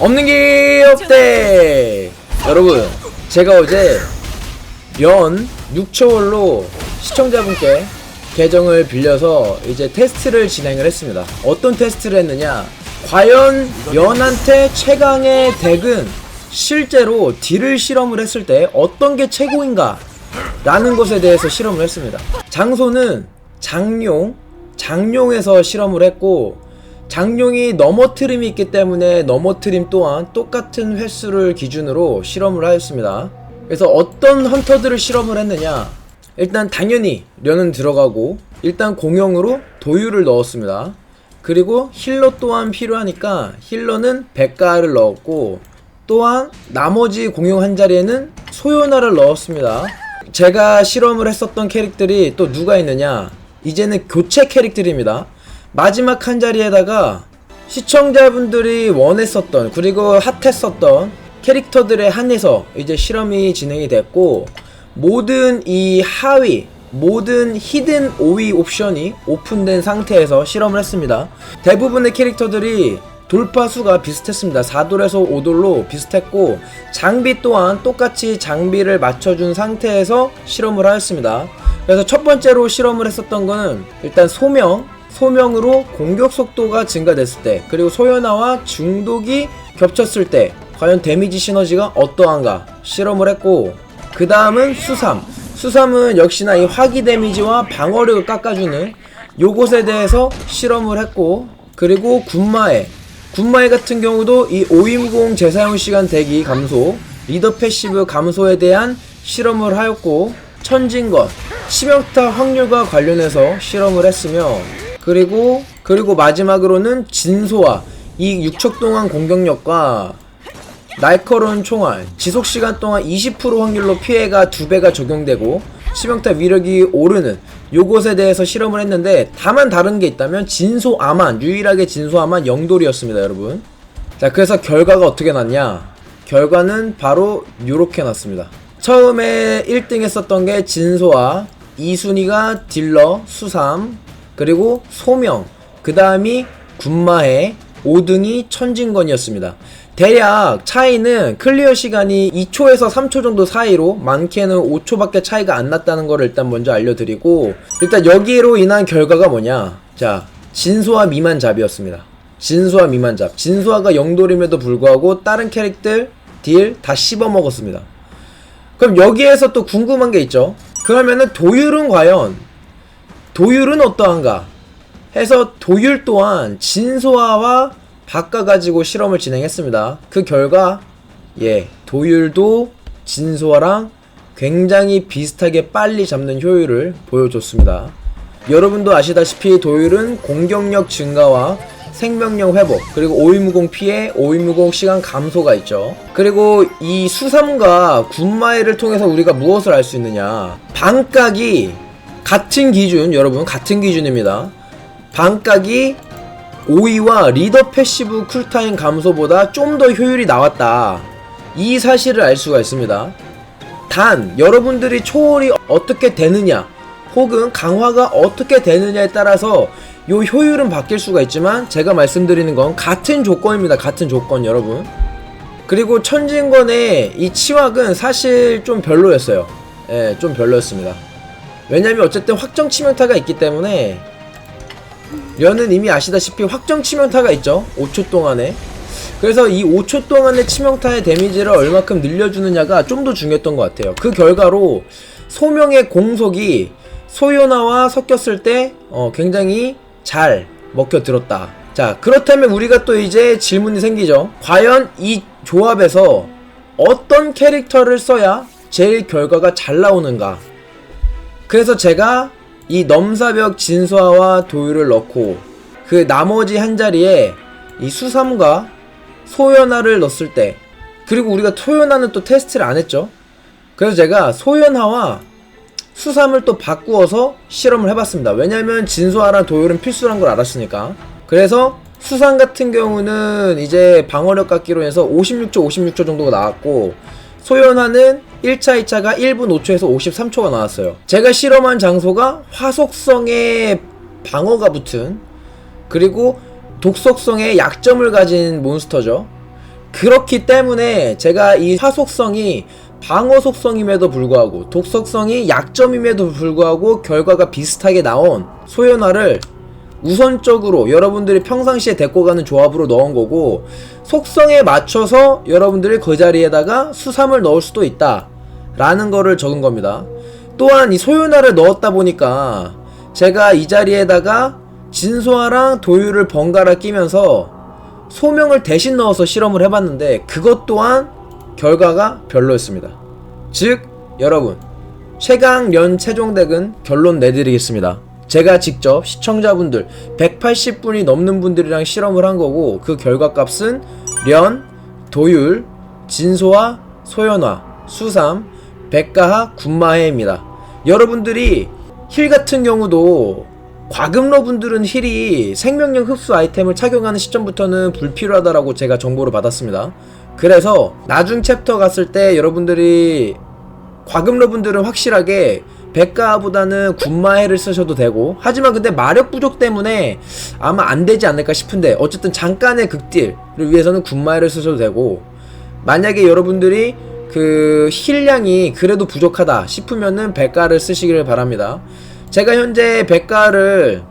없는 게 없대. 여러분 제가 어제 연 6초월로 시청자분께 계정을 빌려서 이제 테스트를 진행을 했습니다. 어떤 테스트를 했느냐? 과연 연한테 최강의 덱은 실제로 딜을 실험을 했을 때 어떤 게 최고인가? 라는 것에 대해서 실험을 했습니다. 장소는 장룡 장룡에서 실험을 했고 장룡이 넘어트림이 있기 때문에 넘어트림 또한 똑같은 횟수를 기준으로 실험을 하였습니다. 그래서 어떤 헌터들을 실험을 했느냐? 일단 당연히 련은 들어가고 일단 공용으로 도유를 넣었습니다. 그리고 힐러 또한 필요하니까 힐러는 백가를 넣었고 또한 나머지 공용 한 자리에는 소요나를 넣었습니다. 제가 실험을 했었던 캐릭들이 또 누가 있느냐? 이제는 교체 캐릭들입니다. 마지막 한 자리에다가 시청자분들이 원했었던 그리고 핫했었던 캐릭터들에 한해서 이제 실험이 진행이 됐고 모든 이 하위 모든 히든 5위 옵션이 오픈된 상태에서 실험을 했습니다. 대부분의 캐릭터들이 돌파 수가 비슷했습니다. 4돌에서 5돌로 비슷했고 장비 또한 똑같이 장비를 맞춰준 상태에서 실험을 하였습니다. 그래서 첫 번째로 실험을 했었던 거는 일단 소명 소명으로 공격 속도가 증가됐을 때 그리고 소연화와 중독이 겹쳤을 때 과연 데미지 시너지가 어떠한가? 실험을 했고 그 다음은 수삼. 수삼은 역시나 이 화기 데미지와 방어력을 깎아주는 요것에 대해서 실험을 했고 그리고 군마에. 군마에 같은 경우도 이 오임공 재사용 시간 대기 감소 리더 패시브 감소에 대한 실험을 하였고 천진건 치명타 확률과 관련해서 실험을 했으며 그리고 그리고 마지막으로는 진소화. 이 6초 동안 공격력과 날카로운 총알 지속 시간 동안 20% 확률로 피해가 2배가 적용되고 치명타 위력이 오르는 요것에 대해서 실험을 했는데 다만 다른 게 있다면 진소아만 유일하게 진소아만 영돌이었습니다 여러분. 자 그래서 결과가 어떻게 났냐? 결과는 바로 요렇게 났습니다. 처음에 1등 했었던 게 진소아 2순위가 딜러 수삼 그리고 소명 그 다음이 군마해 5등이 천진건이었습니다. 대략 차이는 클리어 시간이 2초에서 3초 정도 사이로 많게는 5초밖에 차이가 안 났다는 걸 일단 먼저 알려드리고 일단 여기로 인한 결과가 뭐냐? 자 진소화 미만 잡이었습니다. 진소화 미만 잡. 진소화가 영돌임에도 불구하고 다른 캐릭터 딜 다 씹어 먹었습니다. 그럼 여기에서 또 궁금한 게 있죠? 그러면은 도율은 과연 도율은 어떠한가 해서 도율 또한 진소화와 바꿔가지고 실험을 진행했습니다. 그 결과 예 도율도 진소화랑 굉장히 비슷하게 빨리 잡는 효율을 보여줬습니다. 여러분도 아시다시피 도율은 공격력 증가와 생명력 회복 그리고 오이무공 피해 오이무공 시간 감소가 있죠 그리고 이 수삼과 군마이를 통해서 우리가 무엇을 알 수 있느냐 반각이 같은 기준 여러분 같은 기준입니다 반각이 5위와 리더 패시브 쿨타임 감소보다 좀 더 효율이 나왔다. 이 사실을 알 수가 있습니다. 단, 여러분들이 초월이 어떻게 되느냐, 혹은 강화가 어떻게 되느냐에 따라서 요 효율은 바뀔 수가 있지만, 제가 말씀드리는 건 같은 조건입니다. 같은 조건, 여러분. 그리고 천진권의 이 치확은 사실 좀 별로였어요. 예, 좀 별로였습니다. 왜냐면 어쨌든 확정 치명타가 있기 때문에 련은 이미 아시다시피 확정 치명타가 있죠. 5초 동안에. 그래서 이 5초 동안의 치명타의 데미지를 얼마큼 늘려주느냐가 좀 더 중요했던 것 같아요. 그 결과로 소명의 공속이 소요나와 섞였을 때 어, 굉장히 잘 먹혀들었다. 자 그렇다면 우리가 또 이제 질문이 생기죠. 과연 이 조합에서 어떤 캐릭터를 써야 제일 결과가 잘 나오는가 그래서 제가 이 넘사벽 진소화와 도유를 넣고 그 나머지 한 자리에 이 수삼과 소연화를 넣었을 때 그리고 우리가 소연화는 또 테스트를 안 했죠. 그래서 제가 소연화와 수삼을 또 바꾸어서 실험을 해봤습니다. 왜냐면 진소화랑 도율은 필수란 걸 알았으니까. 그래서 수삼 같은 경우는 이제 방어력 깎기로 해서 56초 56초 정도가 나왔고 소연화는 1차, 2차가 1분 5초에서 53초가 나왔어요. 제가 실험한 장소가 화속성의 방어가 붙은 그리고 독속성의 약점을 가진 몬스터죠. 그렇기 때문에 제가 이 화속성이 방어 속성임에도 불구하고 독속성이 약점임에도 불구하고 결과가 비슷하게 나온 소연화를 우선적으로 여러분들이 평상시에 데리고 가는 조합으로 넣은 거고 속성에 맞춰서 여러분들이 그 자리에다가 수삼을 넣을 수도 있다 라는 거를 적은 겁니다 또한 이 소연화를 넣었다 보니까 제가 이 자리에다가 진소화랑 도유를 번갈아 끼면서 소명을 대신 넣어서 실험을 해봤는데 그것 또한 결과가 별로였습니다 즉 여러분 최강련 최종덱은 결론 내드리겠습니다. 제가 직접 시청자분들 180분이 넘는 분들이랑 실험을 한 거고 그 결과값은 련, 도율, 진소화, 소연화, 수삼, 백가하, 군마해입니다. 여러분들이 힐 같은 경우도 과금러 분들은 힐이 생명력 흡수 아이템을 착용하는 시점부터는 불필요하다라고 제가 정보를 받았습니다. 그래서 나중 챕터 갔을 때 여러분들이 과금러 분들은 확실하게 백가보다는 군마해를 쓰셔도 되고 하지만 근데 마력 부족 때문에 아마 안 되지 않을까 싶은데 어쨌든 잠깐의 극딜을 위해서는 군마해를 쓰셔도 되고 만약에 여러분들이 그 힐량이 그래도 부족하다 싶으면은 백가를 쓰시기를 바랍니다 제가 현재 백가를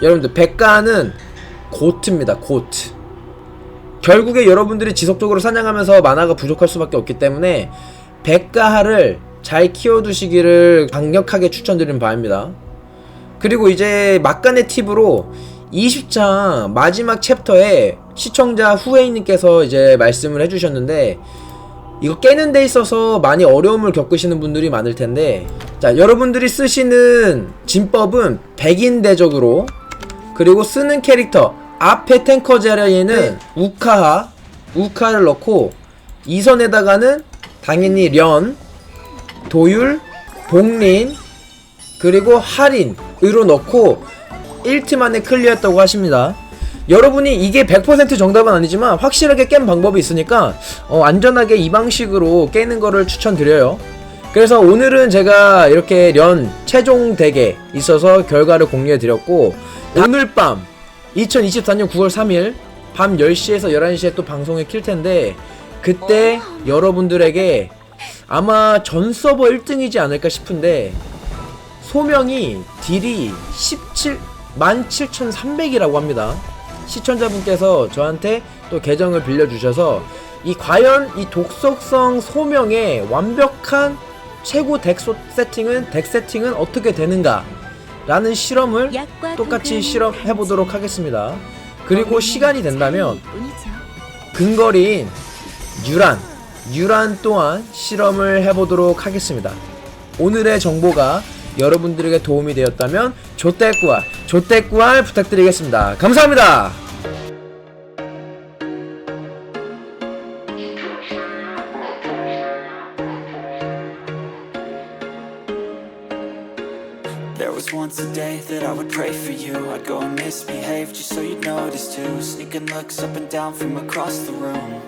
여러분들 백가는 고트입니다 고트 결국에 여러분들이 지속적으로 사냥하면서 만화가 부족할 수밖에 없기 때문에 백가하를 잘 키워두시기를 강력하게 추천드리는 바입니다. 그리고 이제 막간의 팁으로 20장 마지막 챕터에 시청자 후웨이님께서 이제 말씀을 해주셨는데 이거 깨는 데 있어서 많이 어려움을 겪으시는 분들이 많을 텐데 자 여러분들이 쓰시는 진법은 백인 대적으로 그리고 쓰는 캐릭터 앞에 탱커 자리에는 우카하 우카를 넣고 이선에다가는 당연히 련 도율 복린 그리고 할인으로 넣고 1트 만에 클리어했다고 하십니다. 여러분이 이게 100% 정답은 아니지만 확실하게 깬 방법이 있으니까 어, 안전하게 이 방식으로 깨는 거를 추천드려요. 그래서 오늘은 제가 이렇게 련 최종 덱에 있어서 결과를 공유해 드렸고 오늘 밤 2024년 9월 3일 밤 10시에서 11시에 또 방송을 킬 텐데 그때 여러분들에게 아마 전 서버 1등이지 않을까 싶은데 소명이 딜이 17 17,300이라고 합니다. 시청자분께서 저한테 또 계정을 빌려주셔서 이 과연 이 독속성 소명의 완벽한 최고 덱 소- 세팅은 덱 세팅은 어떻게 되는가 라는 실험을 똑같이 실험해 보도록 하겠습니다. 그리고 시간이 된다면 근거리인 유란, 유란 또한 실험을 해보도록 하겠습니다. 오늘의 정보가 여러분들에게 도움이 되었다면 조떼꾸알, 조떼꾸알 부탁드리겠습니다. 감사합니다. There was once a day that I would pray for you I'd go and misbehave just so you'd notice too Sneaking looks up and down from across the room